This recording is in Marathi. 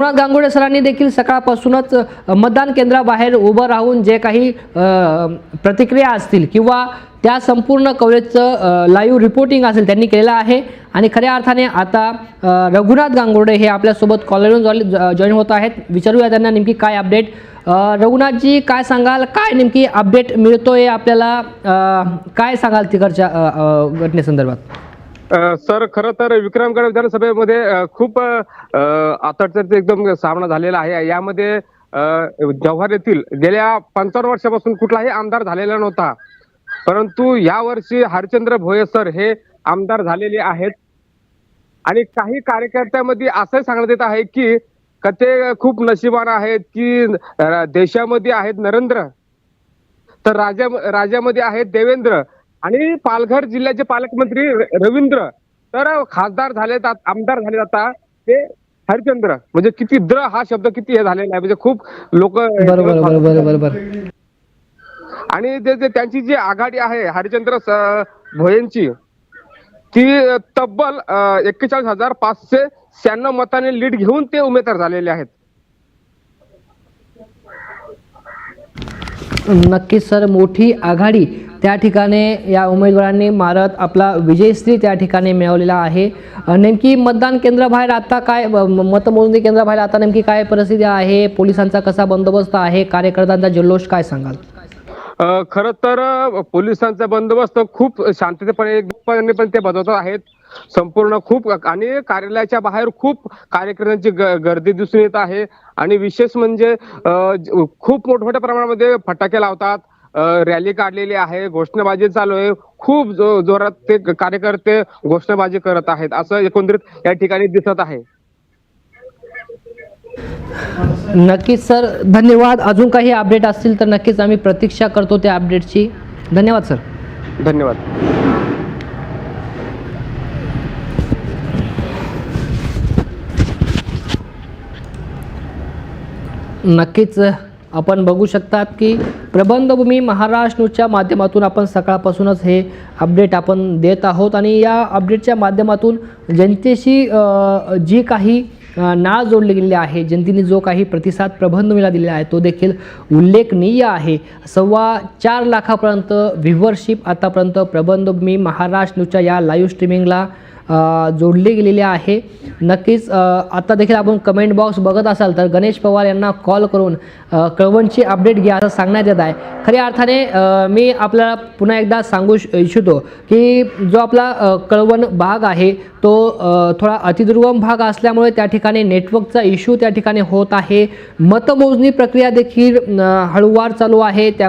रघुनाथ गांगुडे सरांनी देखील सकाळपासूनच मतदान केंद्राबाहेर उभं राहून जे काही प्रतिक्रिया असतील किंवा त्या संपूर्ण कव्हरेजचं लाईव्ह रिपोर्टिंग असेल त्यांनी केलेलं आहे. आणि खऱ्या अर्थाने आता रघुनाथ गांगुडे हे आपल्यासोबत कॉलरवरून जॉईन होत आहेत. विचारूया त्यांना नेमकी काय अपडेट रघुनाथजी काय सांगाल? काय नेमकी अपडेट मिळतोय आपल्याला? काय सांगाल तिकडच्या घटनेसंदर्भात? सर खरं तर विक्रमगड विधानसभेमध्ये खूप आतडचणीचा एकदम सामना झालेला आहे. यामध्ये जव्हार येथील गेल्या पंचावन्न वर्षापासून कुठलाही आमदार झालेला नव्हता. परंतु यावर्षी हरचंद्र भोये सर हे आमदार झालेले आहेत. आणि काही कार्यकर्त्यामध्ये असं सांगण्यात येत आहे की का ते खूप नशिबान आहेत की देशामध्ये आहेत नरेंद्र तर राजा राज्यामध्ये आहेत देवेंद्र आणि पालघर जिल्ह्याचे पालकमंत्री रवींद्र तर खासदार आत- आमदार झालेत आता ते हरिचंद्र म्हणजे किती द्र हा शब्द किती हे झालेला आहे. म्हणजे खूप लोक आणि ते- त्यांची जी आघाडी आहे हरिचंद्र भोयेंची ती तब्बल एक्केचाळीस हजार पाचशे शहाण्णव मताने लीड घेऊन ते उमेदवार झालेले आहेत. नक्कीच सर मोठी आघाडी त्या ठिकाणी या उमेदवारांनी मारत आपला विजयश्री त्या ठिकाणी मिळवलेला आहे. नेमकी मतदान केंद्राबाहेर आता काय मतमोजणी केंद्राबाहेर आता नेमकी काय परिस्थिती आहे? पोलिसांचा कसा बंदोबस्त आहे? कार्यकर्त्यांचा जल्लोष काय सांगाल? खर तर पोलिसांचा बंदोबस्त खूप शांततेपणे पण ते बजावत आहेत. संपूर्ण खूप आणि कार्यालयाच्या बाहेर खूप कार्यकर्त्यांची गर्दी दिसून येत आहे. आणि विशेष म्हणजे खूप मोठमोठ्या प्रमाणामध्ये फटाके लावतात. रॅली काढलेली आहे. घोषणाबाजी चालू आहे. खूप जो- जोरात ते कार्यकर्ते घोषणाबाजी करत आहेत. असं एकंदरीत या ठिकाणी दिसत आहे. नक्कीच सर. धन्यवाद. अजून काही अपडेट असतील तर नक्कीच आम्ही प्रतीक्षा करतो त्या अपडेटची धन्यवाद सर. धन्यवाद. नक्कीच आपण बघू शकतात की प्रबंधभूमी महाराष्ट्र न्यूजच्या माध्यमातून आपण सकाळपासूनच हे अपडेट आपण देत आहोत. आणि या अपडेटच्या माध्यमातून जनतेशी जी काही नाळ जोडले गेलेले आहे. जनतेने जो काही प्रतिसाद प्रबंधभूमीला दिलेला आहे तो देखील उल्लेखनीय आहे. सव्वा चार लाखापर्यंत व्ह्युअरशिप आतापर्यंत प्रबंधभूमी महाराष्ट्र न्यूजच्या या लाईव्ह स्ट्रीमिंगला जोडले गेलेले आहे. नक्कीच आता देखील आपण कमेंट बॉक्स बघत असाल तर गणेश पवार यांना कॉल करून कळवणची अपडेट घ्या असं सांगण्यात येत आहे. खऱ्या अर्थाने मी आपल्याला पुन्हा एकदा सांगू इच्छितो की जो आपला कळवण भाग आहे तो थोडा अतिदुर्गम भाग असल्यामुळे त्या ठिकाणी नेटवर्कचा इश्यू त्या ठिकाणी होत आहे. मतमोजणी प्रक्रिया देखील हळूवार चालू आहे. त्यामुळे